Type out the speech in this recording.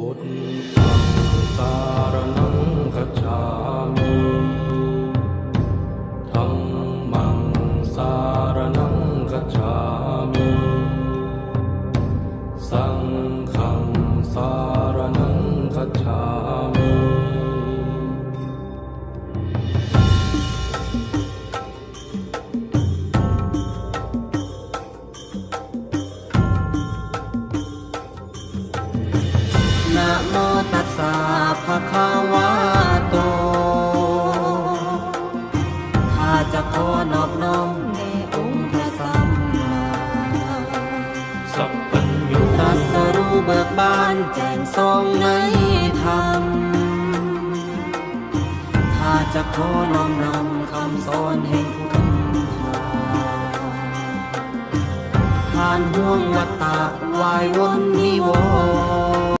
พุทธังสารนังคัจามิธัมมังสารนังคัจามิ สังฆังสารนังคัจฉามิ นะโมตัสสะภะคะวะโต ข้าจะขอนอบน้อมในองค์พระสัมมาสัพพัญญูตรัสรู้เบิกบานแจ้งทรงในธรรม ข้าจะขอน้อมนำคำสอนแห่งพุทธาผ่านห่วงวัฏฏะวายวนนิวร